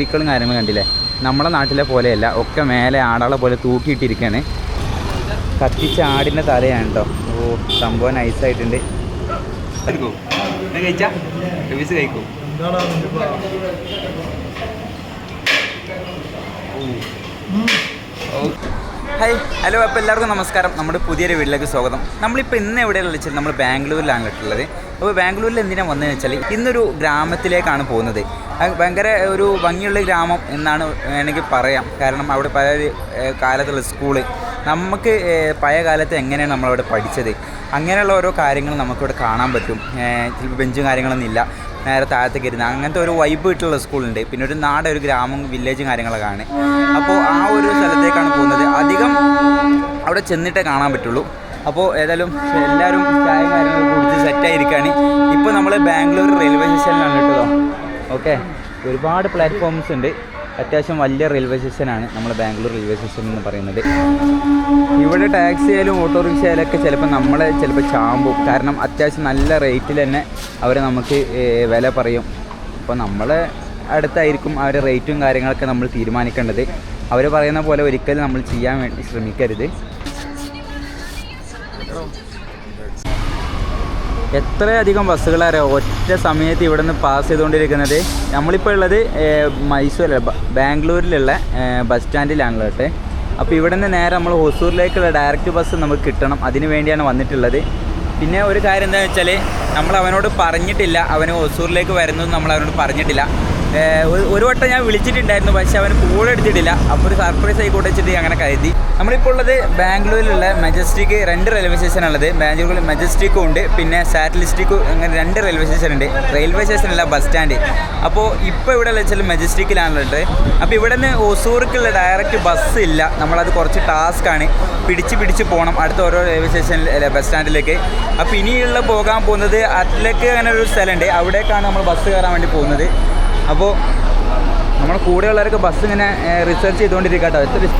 കോഴിക്കളും കാര്യങ്ങളും കണ്ടില്ലേ? നമ്മളെ നാട്ടിലെ പോലെയല്ല ഒക്കെ മേലെ ആടാളെ പോലെ തൂക്കിയിട്ടിരിക്കുകയാണ് കത്തിച്ച ആടിന്റെ തലയാണ് കേട്ടോ ഓ സംഭവം നൈസായിട്ടുണ്ട് കഴിക്കും. ഹായ് ഹലോ അപ്പോൾ എല്ലാവർക്കും നമസ്കാരം. നമ്മുടെ പുതിയൊരു വീട്ടിലേക്ക് സ്വാഗതം. നമ്മളിപ്പോൾ ഇന്ന് എവിടെയാണ് വെച്ചാൽ നമ്മൾ ബാംഗ്ലൂരിലാണ് കിട്ടുള്ളത് അപ്പോൾ ബാംഗ്ലൂരിൽ എന്തിനാണ് വന്നതെന്ന് വെച്ചാൽ ഇന്നൊരു ഗ്രാമത്തിലേക്കാണ് പോകുന്നത്. ഭയങ്കര ഒരു ഭംഗിയുള്ള ഗ്രാമം എന്നാണ് വേണമെങ്കിൽ പറയാം. കാരണം അവിടെ പല കാലത്തുള്ള സ്കൂൾ. നമുക്ക് പഴയ കാലത്ത് എങ്ങനെയാണ് നമ്മളവിടെ പഠിച്ചത്? അങ്ങനെയുള്ള ഓരോ കാര്യങ്ങൾ നമുക്കിവിടെ കാണാൻ പറ്റും. ചിലപ്പോൾ ബെഞ്ചും കാര്യങ്ങളൊന്നും ഇല്ല. നേരെ താഴത്തേക്ക് ഇരുന്ന്. അങ്ങനത്തെ ഒരു വൈബ് കിട്ടുള്ള സ്കൂളുണ്ട്. പിന്നെ ഒരു നാട് ഒരു ഗ്രാമം വില്ലേജും കാര്യങ്ങളൊക്കെ ആണ്. അപ്പോൾ ആ ഒരു സ്ഥലത്തേക്കാണ് പോകുന്നത്. അധികം അവിടെ ചെന്നിട്ടേ കാണാൻ പറ്റുള്ളൂ. അപ്പോൾ ഏതായാലും എല്ലാവരും ചായ കാര്യങ്ങളൊക്കെ കുടിച്ച് സെറ്റായിരിക്കുകയാണ് ഇപ്പോൾ നമ്മൾ ബാംഗ്ലൂർ റെയിൽവേ സ്റ്റേഷനിലാണ് കേട്ടോ. ഓക്കെ ഒരുപാട് പ്ലാറ്റ്ഫോംസ് ഉണ്ട്. അത്യാവശ്യം വലിയ റെയിൽവേ സ്റ്റേഷനാണ് നമ്മൾ ബാംഗ്ലൂർ റെയിൽവേ സ്റ്റേഷൻ എന്ന് പറയുന്നത്. ഇവിടെ ടാക്സി ആയാലും ഓട്ടോറിക്ഷ ആയാലും ഒക്കെ ചിലപ്പോൾ നമ്മളെ ചിലപ്പോൾ ചാമ്പും. കാരണം അത്യാവശ്യം നല്ല റേറ്റിൽ തന്നെ അവർ നമുക്ക് വില പറയും. അപ്പോൾ നമ്മളെ അടുത്തായിരിക്കും അവരുടെ റേറ്റും കാര്യങ്ങളൊക്കെ നമ്മൾ തീരുമാനിക്കേണ്ടത്. അവർ പറയുന്ന പോലെ ഒരിക്കലും നമ്മൾ ചെയ്യാൻ വേണ്ടി ശ്രമിക്കരുത്. എത്രയധികം ബസ്സുകളാരോ ഒറ്റ സമയത്ത് ഇവിടെ നിന്ന് പാസ് ചെയ്തുകൊണ്ടിരിക്കുന്നത്. നമ്മളിപ്പോൾ ഉള്ളത് മൈസൂർ ബാംഗ്ലൂരിലുള്ള ബസ് സ്റ്റാൻഡിലാണ് കേട്ടെ. അപ്പോൾ ഇവിടെ നിന്ന് നേരെ നമ്മൾ ഹൊസൂറിലേക്കുള്ള ഡയറക്റ്റ് ബസ് നമുക്ക് കിട്ടണം. അതിന് വേണ്ടിയാണ് വന്നിട്ടുള്ളത്. പിന്നെ ഒരു കാര്യം എന്താണെന്ന് വെച്ചാൽ നമ്മൾ അവനോട് പറഞ്ഞിട്ടില്ല. അവന് ഹൊസൂറിലേക്ക് വരുന്നത് നമ്മൾ അവനോട് പറഞ്ഞിട്ടില്ല. ഒരു- വട്ടം ഞാൻ വിളിച്ചിട്ടുണ്ടായിരുന്നു പക്ഷെ അവന് കൂൾ എടുത്തിട്ടില്ല. അപ്പോൾ ഒരു സർപ്രൈസ് ആയിക്കോട്ടെ വെച്ചിട്ട് അങ്ങനെ കരുതി. നമ്മളിപ്പോൾ ഉള്ളത് ബാംഗ്ലൂരിലുള്ള മെജസ്റ്റിക് രണ്ട് റെയിൽവേ സ്റ്റേഷൻ ഉള്ളത് ബാംഗ്ലൂരിൽ മെജസ്റ്റിക്കും ഉണ്ട്. പിന്നെ സാറ്റലിസ്റ്റിക്കും അങ്ങനെ രണ്ട് റെയിൽവേ സ്റ്റേഷൻ ഉണ്ട്. റെയിൽവേ സ്റ്റേഷനല്ല ബസ് സ്റ്റാൻഡ് അപ്പോൾ ഇപ്പോൾ ഇവിടെ വെച്ചാൽ മെജസ്റ്റിക്കിലാണുള്ളത് അപ്പോൾ ഇവിടെ നിന്ന് ഒസൂർക്കുള്ള ഡയറക്റ്റ് ബസ് ഇല്ല. നമ്മളത് കുറച്ച് ടാസ്ക്കാണ് പിടിച്ച് പിടിച്ച് പോകണം അടുത്ത ഓരോ റെയിൽവേ സ്റ്റേഷനിൽ ബസ് സ്റ്റാൻഡിലേക്ക് അപ്പോൾ ഇനിയുള്ള പോകാൻ പോകുന്നത് അതിലേക്ക് അങ്ങനെ ഒരു സ്ഥലമുണ്ട്. അവിടേക്കാണ് നമ്മൾ ബസ് കയറാൻ വേണ്ടി പോകുന്നത്. അപ്പോൾ നമ്മുടെ കൂടെയുള്ളവരൊക്കെ ബസ് ഇങ്ങനെ റിസർച്ച് ചെയ്തുകൊണ്ടിരിക്കുക കേട്ടോ എത്ര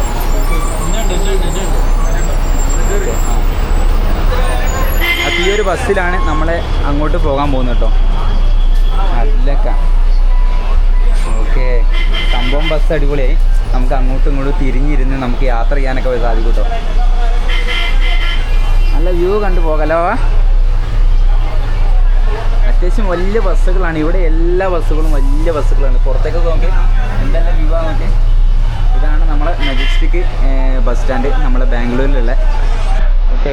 അപ്പോൾ ഈ ഒരു ബസ്സിലാണ് നമ്മൾ അങ്ങോട്ട് പോകാൻ പോകുന്നത് കേട്ടോ അല്ലക്ക. ഓക്കെ. സംഭവം ബസ് അടിപൊളിയായി. നമുക്ക് അങ്ങോട്ടും ഇങ്ങോട്ടും തിരിഞ്ഞിരുന്ന് നമുക്ക് യാത്ര ചെയ്യാനൊക്കെ സാധിക്കും കേട്ടോ നല്ല വ്യൂ കണ്ടു പോകലോ? അത്യാവശ്യം വലിയ ബസ്സുകളാണ്. ഇവിടെ എല്ലാ ബസ്സുകളും വലിയ ബസ്സുകളാണ്. പുറത്തേക്ക് നോക്കി എന്തെല്ലാം വ്യൂ നോക്കി. ഇതാണ് നമ്മളെ മജസ്റ്റിക് ബസ് സ്റ്റാൻഡ് നമ്മളെ ബാംഗ്ലൂരിലുള്ള. ഓക്കെ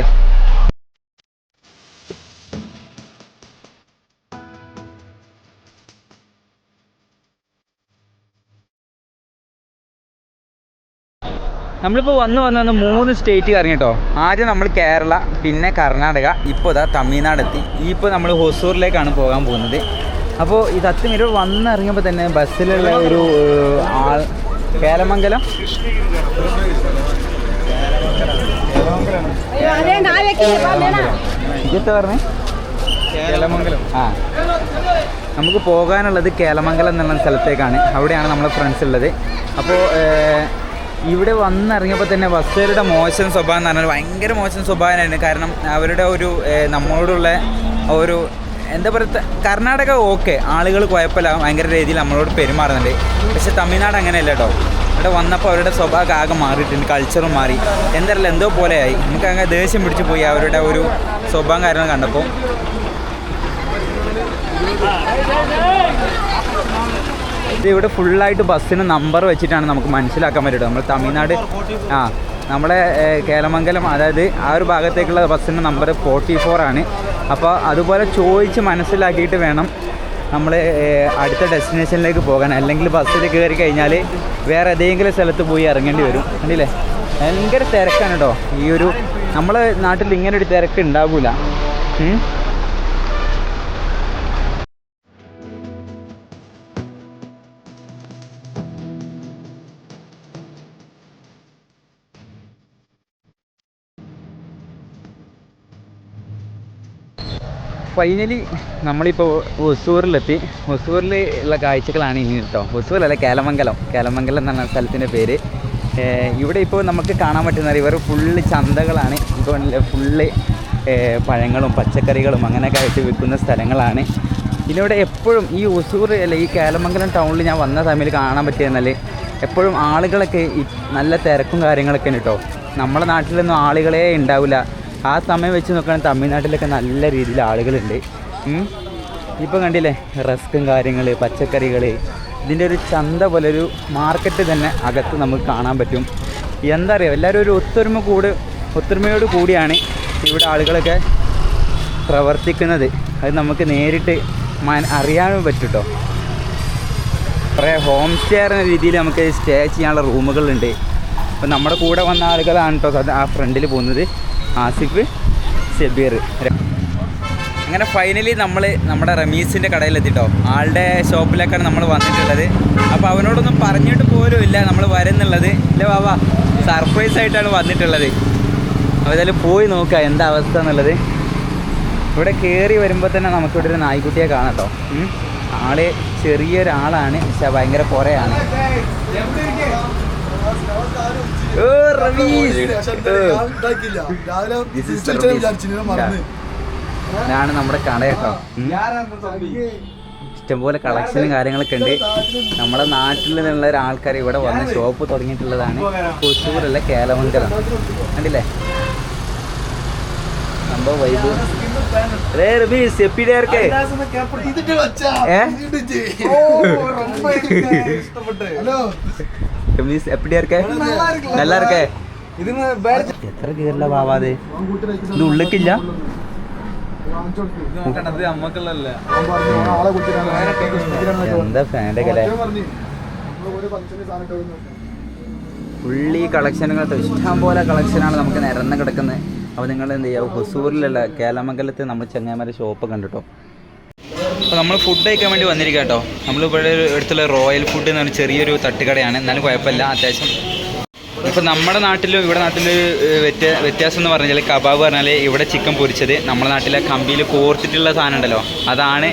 നമ്മളിപ്പോൾ വന്ന് വന്ന് വന്ന് മൂന്ന് സ്റ്റേറ്റ് കറങ്ങി കേട്ടോ ആദ്യം നമ്മൾ കേരള പിന്നെ കർണാടക ഇപ്പോൾ ഇതാ തമിഴ്നാട് എത്തി ഇപ്പോൾ നമ്മൾ ഹൊസൂറിലേക്കാണ് പോകാൻ പോകുന്നത്. അപ്പോൾ ഈ അത്തി ഇവർ വന്നിറങ്ങിയപ്പോൾ തന്നെ ബസ്സിലുള്ള ഒരു ആൾ കേരമംഗലം ഇതൊക്കെ പറഞ്ഞേ? കേളമംഗലം ആ. നമുക്ക് പോകാനുള്ളത് കേലമംഗലം എന്നുള്ള സ്ഥലത്തേക്കാണ്. അവിടെയാണ് നമ്മളെ ഫ്രണ്ട്സ് ഉള്ളത്. അപ്പോൾ ഇവിടെ വന്നിറങ്ങിയപ്പോൾ തന്നെ ബസ്സുകാരുടെ മോശം സ്വഭാവം എന്ന് പറഞ്ഞാൽ ഭയങ്കര മോശം സ്വഭാവമാണ് കാരണം അവരുടെ ഒരു നമ്മളോടുള്ള ഒരു എന്താ പറയുക കർണാടക ഓക്കെ. ആളുകൾ കുഴപ്പമില്ല. ഭയങ്കര രീതിയിൽ നമ്മളോട് പെരുമാറുന്നുണ്ട്. പക്ഷെ തമിഴ്നാട് അങ്ങനെയല്ല കേട്ടോ. ഇവിടെ വന്നപ്പോൾ അവരുടെ സ്വഭാവം ആകെ മാറിയിട്ടുണ്ട്. കൾച്ചറും മാറി. എന്തറിയില്ല എന്തോ പോലെയായി. നമുക്ക് അങ്ങനെ ദേഷ്യം പിടിച്ചു പോയി അവരുടെ ഒരു സ്വഭാവം കാര്യങ്ങൾ കണ്ടപ്പോൾ ഇവിടെ ഫുള്ളായിട്ട് ബസ്സിന് നമ്പർ വെച്ചിട്ടാണ് നമുക്ക് മനസ്സിലാക്കാൻ പറ്റുന്നത് നമ്മൾ തമിഴ്നാട് ആ നമ്മുടെ കേരമംഗലം അതായത് ആ ഒരു ഭാഗത്തേക്കുള്ള ബസ്സിന്റെ നമ്പർ ഫോർട്ടി ഫോർ ആണ്. അപ്പോൾ അതുപോലെ ചോദിച്ച് മനസ്സിലാക്കിയിട്ട് വേണം നമ്മൾ അടുത്ത ഡെസ്റ്റിനേഷനിലേക്ക് പോകാൻ. അല്ലെങ്കിൽ ബസ്സിൽ കയറി കഴിഞ്ഞാൽ വേറെ ഏതെങ്കിലും സ്ഥലത്ത് പോയി ഇറങ്ങേണ്ടി വരും. കണ്ടില്ലേ? ഭയങ്കര തിരക്കാണ് കേട്ടോ ഈ ഒരു നമ്മളെ നാട്ടിൽ ഇങ്ങനെ ഒരു തിരക്ക് ഉണ്ടാവില്ല ഫൈനലി നമ്മളിപ്പോൾ ഒസൂറിലെത്തി ഒസൂറിൽ ഉള്ള കാഴ്ചകളാണ് ഇനി കേട്ടോ ഒസൂരല്ല കേലമംഗലം. കേലമംഗലം എന്നാണ് സ്ഥലത്തിന്റെ പേര്. ഇവിടെ ഇപ്പോൾ നമുക്ക് കാണാൻ പറ്റുന്ന ഇവർ ഫുള്ള് ചന്തകളാണ്. ഇപ്പോൾ ഫുള്ള് പഴങ്ങളും പച്ചക്കറികളും അങ്ങനെയൊക്കെ ആയിട്ട് വിൽക്കുന്ന സ്ഥലങ്ങളാണ്. ഇവിടെ എപ്പോഴും ഈ ഒസൂർ അല്ല ഈ കേലമംഗലം ടൗണിൽ ഞാൻ വന്ന സമയത്ത് കാണാൻ പറ്റിയെന്നാൽ എപ്പോഴും ആളുകളൊക്കെ നല്ല തിരക്കും കാര്യങ്ങളൊക്കെ ഉണ്ട് കേട്ടോ നമ്മുടെ നാട്ടിലൊന്നും ആളുകളേ ഉണ്ടാവില്ല ആ സമയം വെച്ച് നോക്കുകയാണെങ്കിൽ തമിഴ്നാട്ടിലൊക്കെ നല്ല രീതിയിൽ ആളുകളുണ്ട്. ഇപ്പം കണ്ടില്ലേ റസ്ക്കും കാര്യങ്ങൾ പച്ചക്കറികൾ ഇതിന്റെ ഒരു ചന്ത പോലെ ഒരു മാർക്കറ്റ് തന്നെ അകത്ത് നമുക്ക് കാണാൻ പറ്റും. എന്താ അറിയുക എല്ലാവരും ഒരു ഒത്തൊരുമ കൂടി ഒത്തൊരുമയോട് കൂടിയാണ് ഇവിടെ ആളുകളൊക്കെ പ്രവർത്തിക്കുന്നത്. അത് നമുക്ക് നേരിട്ട് അറിയാനും പറ്റും കേട്ടോ കുറേ ഹോം സ്റ്റേ എന്ന രീതിയിൽ നമുക്ക് സ്റ്റേ ചെയ്യാനുള്ള റൂമുകളുണ്ട് അപ്പോൾ നമ്മുടെ കൂടെ വന്ന ആളുകളാണ് കേട്ടോ ആ ഫ്രണ്ടിൽ പോകുന്നത്. ആസിഫ് ഷബീർ അങ്ങനെ ഫൈനലി നമ്മൾ നമ്മുടെ റമീസിന്റെ കടയിലെത്തിട്ടോ. ആളുടെ ഷോപ്പിലേക്കാണ് നമ്മൾ വന്നിട്ടുള്ളത്. അപ്പോൾ അവനോടൊന്നും പറഞ്ഞിട്ട് പോലും ഇല്ല. നമ്മൾ വരുന്നുള്ളത്. ഇല്ല വാ സർപ്രൈസ് ആയിട്ടാണ് വന്നിട്ടുള്ളത്. അപ്പോൾ ഏതായാലും പോയി നോക്കുക എന്താ അവസ്ഥ എന്നുള്ളത്. ഇവിടെ കയറി വരുമ്പോൾ തന്നെ നമുക്കിവിടെ ഒരു നായ്ക്കുട്ടിയെ കാണാം കേട്ടോ. ആൾ ചെറിയൊരാളാണ്. പക്ഷെ ഭയങ്കര കുറയാണ് ഞാൻ നമ്മുടെ കട കേട്ടോ ഇഷ്ടംപോലെ കളക്ഷനും കാര്യങ്ങളൊക്കെ ഉണ്ട്. നമ്മുടെ നാട്ടിൽ നിന്നുള്ള ഒരാൾക്കാർ ഇവിടെ വന്ന് ഷോപ്പ് തുടങ്ങിയിട്ടുള്ളതാണ് കൊച്ചൂരല്ല കേലമംഗലം കണ്ടില്ലേ? സംഭവം വൈബ് റേ ரமேஷ் எப்படி இருக்கே நல்லா இருக்கே എത്ര കീറില്ല ബാബാത് ഇത് ഉള്ളിക്കില്ല എന്താ ഫാൻ്റെ കല ഫുള്ളി കളക്ഷനുകൾ ഇഷ്ടം പോലെ കളക്ഷനാണ് നമുക്ക് നിരന്ന് കിടക്കുന്നത് അപ്പോൾ നിങ്ങൾ എന്ത് ചെയ്യുക ഹുസൂറിലുള്ള കേലമംഗലത്ത് നമ്മൾ ചെങ്ങാമര ഷോപ്പ് കണ്ടിട്ടോ അപ്പോൾ നമ്മൾ ഫുഡ് കഴിക്കാൻ വേണ്ടി വന്നിരിക്കുക കേട്ടോ നമ്മളിവിടെ അടുത്തുള്ള റോയൽ ഫുഡ് എന്ന് പറഞ്ഞ ചെറിയൊരു തട്ടുകടയാണ്. എന്നാലും കുഴപ്പമില്ല അത്യാവശ്യം. ഇപ്പോൾ നമ്മുടെ നാട്ടിലും ഇവിടെ നാട്ടിൽ വ്യത്യ വ്യത്യാസം എന്ന് പറഞ്ഞാൽ കബാബ് പറഞ്ഞാൽ ഇവിടെ ചിക്കൻ പൊരിച്ചത്. നമ്മുടെ നാട്ടിലെ കമ്പിയിൽ കോർത്തിട്ടുള്ള സാധനം ഉണ്ടല്ലോ. അതാണ്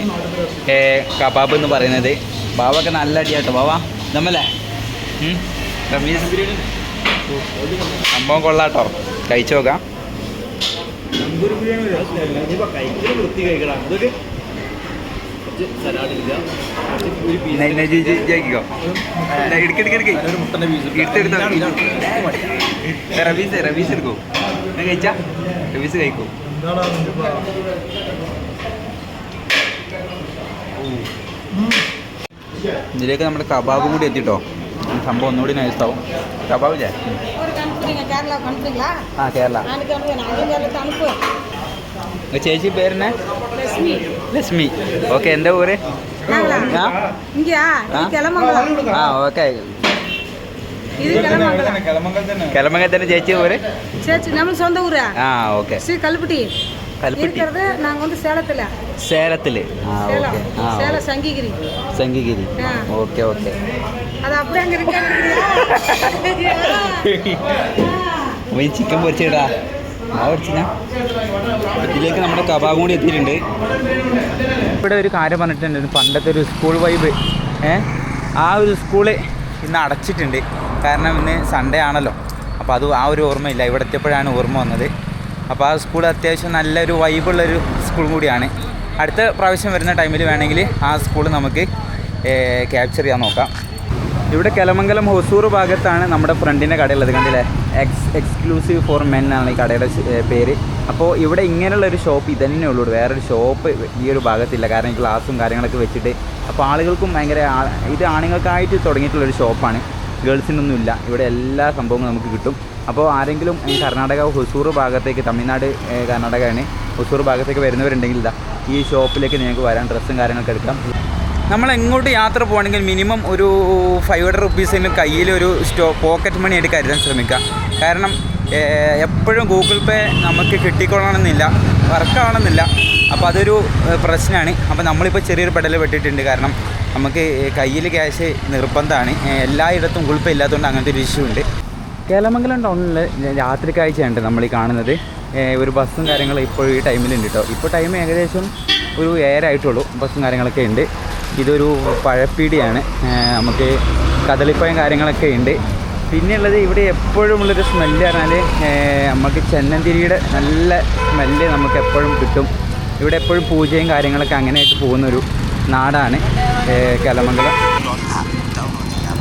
കബാബ് എന്ന് പറയുന്നത്. ബാബൊക്കെ നല്ല അടിയാട്ടോ ബാബ നമ്മല്ലേ സംഭവം കൊള്ളാട്ടോ. കഴിച്ചു നോക്കാം. ഇതിലേക്ക് നമ്മുടെ കബാബും കൂടി എത്തിട്ടോ. സംഭവം ഒന്നുകൂടി നൈസാവും കബാബില്ലേ ആ കേരള. ചേച്ചി പേരെന്നെ? ലക്ഷ്മി. லட்சுமி. ஓகே எந்த ஊர்? ஆ? ஓகே. கிளம்பங்கத்தானே சேச்சி ஊர்? சேச்சி நம்ம சொந்த ஊரா? ஆ ஓகே. ஸ்ரீ கல்பட்டி இருக்கிறது நாங்கள் வந்து சேலத்தில். சேலத்தில். சேலம். சேலம் சங்கிகிரி. சங்கிகிரி. Okay okay. அது அப்படியே அங்கே இருக்கா மீன் சிக்கன் பொரிச்சிடா ഇതിലേക്ക് നമ്മുടെ കബാബ് കൂടി എത്തിയിട്ടുണ്ട്. ഇവിടെ ഒരു കാര്യം പറഞ്ഞിട്ടുണ്ട്. പണ്ടത്തെ ഒരു സ്കൂൾ വൈബ് ഏ? ആ ഒരു സ്കൂൾ ഇന്ന് അടച്ചിട്ടുണ്ട്. കാരണം ഇന്ന് സൺഡേ ആണല്ലോ. അപ്പോൾ അത് ആ ഒരു ഓർമ്മയില്ല. ഇവിടെ എത്തിയപ്പോഴാണ് ഓർമ്മ വന്നത്. അപ്പോൾ ആ സ്കൂൾ അത്യാവശ്യം നല്ലൊരു വൈബുള്ളൊരു സ്കൂൾ കൂടിയാണ്. അടുത്ത പ്രാവശ്യം വരുന്ന ടൈമിൽ വേണമെങ്കിൽ ആ സ്കൂൾ നമുക്ക് ക്യാപ്ചർ ചെയ്യാൻ നോക്കാം. ഇവിടെ കലമംഗലം ഹൊസൂർ ഭാഗത്താണ് നമ്മുടെ ഫ്രണ്ടിന്റെ കടയുള്ളത് കണ്ടില്ലേ? എക്സ് എക്സ്ക്ലൂസീവ് ഫോർ മെൻ ആണ് ഈ കടയുടെ പേര്. അപ്പോൾ ഇവിടെ ഇങ്ങനെയുള്ള ഒരു ഷോപ്പ് ഇതന്നെ ഉള്ളൂ. വേറൊരു ഷോപ്പ് ഈ ഒരു ഭാഗത്തില്ല. കാരണം ഈ ഗ്ലാസും കാര്യങ്ങളൊക്കെ വെച്ചിട്ട്. അപ്പോൾ ആളുകൾക്കും ഭയങ്കര ഇത് ആണുങ്ങൾക്കായിട്ട് തുടങ്ങിയിട്ടുള്ളൊരു ഷോപ്പാണ് ഗേൾസിനൊന്നും ഇല്ല. ഇവിടെ എല്ലാ സംഭവങ്ങളും നമുക്ക് കിട്ടും. അപ്പോൾ ആരെങ്കിലും കർണാടക ഹൊസൂർ ഭാഗത്തേക്ക് തമിഴ്നാട് കർണാടകയാണ് ഹൊസൂർ ഭാഗത്തേക്ക് വരുന്നവരുണ്ടെങ്കിൽ ഇതാ ഈ ഷോപ്പിലേക്ക് നിങ്ങൾക്ക് വരാൻ ഡ്രസ്സും കാര്യങ്ങളൊക്കെ എടുക്കാം. നമ്മൾ എങ്ങോട്ട് യാത്ര പോകണമെങ്കിൽ മിനിമം ഒരു ഫൈവ് ഹൺഡ്രഡ് റുപ്പീസിന് കയ്യിൽ ഒരു സ്റ്റോ പോക്കറ്റ് മണി ആയിട്ട് കരുതാൻ ശ്രമിക്കുക. കാരണം എപ്പോഴും ഗൂഗിൾ പേ നമുക്ക് കിട്ടിക്കൊള്ളണമെന്നില്ല വർക്കാവണമെന്നില്ല അപ്പോൾ അതൊരു പ്രശ്നമാണ് അപ്പോൾ നമ്മളിപ്പോൾ ചെറിയൊരു പെടൽ പെട്ടിട്ടുണ്ട്. കാരണം നമുക്ക് കയ്യിൽ ക്യാഷ് നിർബന്ധമാണ്. എല്ലായിടത്തും ഗൂഗിൾ പേ ഇല്ലാത്തതുകൊണ്ട് അങ്ങനത്തെ ഒരു ഇഷ്യൂ ഉണ്ട്. കേലമംഗലം ടൗണിൽ രാത്രി കാഴ്ചയുണ്ട് നമ്മൾ ഈ കാണുന്നത്. ഒരു ബസ്സും കാര്യങ്ങളും ഇപ്പോൾ ഈ ടൈമിലുണ്ട് കേട്ടോ ഇപ്പോൾ ടൈം ഏകദേശം ഒരു ഏഴായിട്ടുള്ളൂ ബസ്സും കാര്യങ്ങളൊക്കെ ഉണ്ട്. ഇതൊരു പഴപ്പീടിയാണ്. നമുക്ക് കദളിപ്പഴം കാര്യങ്ങളൊക്കെ ഉണ്ട്. പിന്നെയുള്ളത് ഇവിടെ എപ്പോഴും ഉള്ളൊരു സ്മെല്ല് പറഞ്ഞാൽ നമുക്ക് ചെന്നന്തിരിയുടെ നല്ല സ്മെല്ല് നമുക്ക് എപ്പോഴും കിട്ടും. ഇവിടെ എപ്പോഴും പൂജയും കാര്യങ്ങളൊക്കെ അങ്ങനെയായിട്ട് പോകുന്നൊരു നാടാണ് കലമംഗലം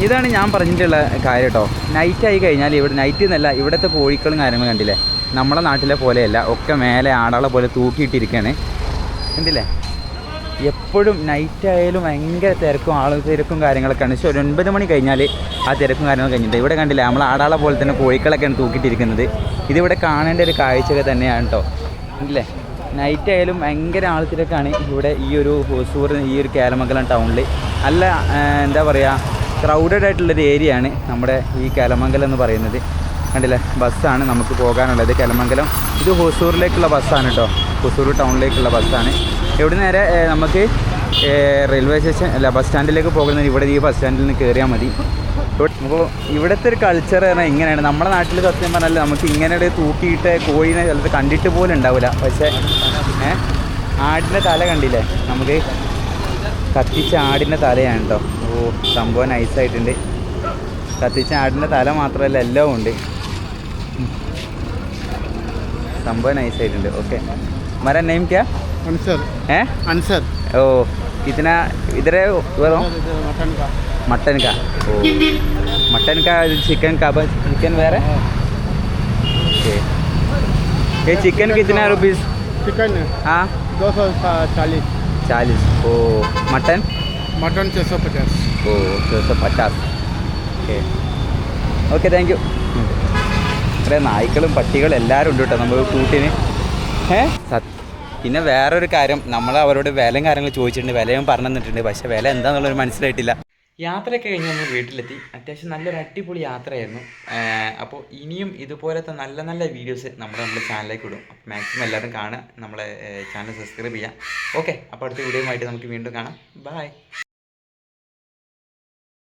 ഇതാണ് ഞാൻ പറഞ്ഞിട്ടുള്ള കാര്യം കേട്ടോ നൈറ്റ് ആയി കഴിഞ്ഞാൽ ഇവിടെ നൈറ്റ് എന്നല്ല ഇവിടുത്തെ കോഴിക്കളും കാര്യങ്ങളും കണ്ടില്ലേ? നമ്മുടെ നാട്ടിലെ പോലെയല്ല ഒക്കെ മേലെ ആടാളെ പോലെ തൂക്കിയിട്ടിരിക്കുകയാണ് കണ്ടില്ലേ? എപ്പോഴും നൈറ്റ് ആയാലും ഭയങ്കര തിരക്കും ആൾ തിരക്കും കാര്യങ്ങളൊക്കെയാണ്. പക്ഷേ ഒരു ഒൻപത് മണി കഴിഞ്ഞാൽ ആ തിരക്കും കാര്യങ്ങളും കഴിഞ്ഞിട്ട് ഇവിടെ കണ്ടില്ല നമ്മൾ ആടാളെ പോലെ തന്നെ കോഴിക്കളൊക്കെയാണ് തൂക്കിയിട്ടിരിക്കുന്നത്. ഇതിവിടെ കാണേണ്ട ഒരു കാഴ്ചയൊക്കെ തന്നെയാണ് കേട്ടോ ഇല്ലേ? നൈറ്റ് ആയാലും ഭയങ്കര ആൾ തിരക്കാണ്. ഇവിടെ ഈ ഒരു ഹൊസൂർ ഈ ഒരു കേലമംഗലം ടൗണിൽ നല്ല എന്താ പറയുക ക്രൗഡഡ് ആയിട്ടുള്ളൊരു ഏരിയ ആണ് നമ്മുടെ ഈ കേലമംഗലം എന്ന് പറയുന്നത്. കണ്ടില്ലേ ബസ്സാണ് നമുക്ക് പോകാനുള്ളത് കേലമംഗലം ഇത് ഹൊസൂറിലേക്കുള്ള ബസ്സാണ് കേട്ടോ ഹൊസൂർ ടൗണിലേക്കുള്ള ബസ്സാണ് ഇവിടെ നേരെ നമുക്ക് റെയിൽവേ സ്റ്റേഷൻ അല്ല ബസ് സ്റ്റാൻഡിലേക്ക് പോകുന്നതിന് ഇവിടെ ഈ ബസ് സ്റ്റാൻഡിൽ നിന്ന് കയറിയാൽ മതി. അപ്പോൾ ഇവിടുത്തെ ഒരു കൾച്ചർ പറഞ്ഞാൽ ഇങ്ങനെയാണ്. നമ്മുടെ നാട്ടിൽ സത്യം പറഞ്ഞാൽ നമുക്ക് ഇങ്ങനെ ഒരു തൂക്കിയിട്ട് കോഴിനെ ചിലത് കണ്ടിട്ട് പോലും ഉണ്ടാവില്ല പക്ഷേ ഏ ആടിന്റെ തല കണ്ടില്ലേ? നമുക്ക് കത്തിച്ച ആടിന്റെ തലയാണ് കേട്ടോ ഓ സംഭവം നൈസായിട്ടുണ്ട് കത്തിച്ച ആടിന്റെ തല മാത്രമല്ല എല്ലാം ഉണ്ട്. സംഭവം നൈസായിട്ടുണ്ട് ഓക്കെ മരം നെയിം ക്യാ आंसर ഏ आंसर ഓ ഇതിന ഇതര വേറോ मटन का മട്ടൻ കാ ഓ മട്ടൻ കാ ചിക്കൻ का चिकन വേറെ ओके ये चिकन कितना रुपीस चिकन हाँ दो सौ चालीस चालीस ओ मटन मटन छः सौ पचास ഓ ദോ സौ പച്ചാസ് ഓക്കെ ഓക്കെ താങ്ക് യു ഇവിടെ നായ്ക്കളും പട്ടികളും എല്ലാവരും ഉണ്ട് കേട്ടോ നമ്മൾ കൂട്ടിന് ഏ സത് പിന്നെ വേറൊരു കാര്യം നമ്മൾ അവരോട് വിലയും കാര്യങ്ങൾ ചോദിച്ചിട്ടുണ്ട് വിലയും പറഞ്ഞു തന്നിട്ടുണ്ട് പക്ഷേ വില എന്താണെന്നുള്ളത് മനസ്സിലായിട്ടില്ല. യാത്രയൊക്കെ കഴിഞ്ഞ് നമ്മൾ വീട്ടിലെത്തി. അത്യാവശ്യം നല്ലൊരു അടിപൊളി യാത്രയായിരുന്നു. അപ്പോൾ ഇനിയും ഇതുപോലത്തെ നല്ല നല്ല വീഡിയോസ് നമ്മുടെ നമ്മുടെ ചാനലിലേക്ക് ഇടും. അപ്പോൾ മാക്സിമം എല്ലാവരും കാണുക നമ്മളെ ചാനൽ സബ്സ്ക്രൈബ് ചെയ്യാം ഓക്കെ അപ്പോൾ അടുത്ത വീഡിയോ ആയിട്ട് നമുക്ക് വീണ്ടും കാണാം. ബൈ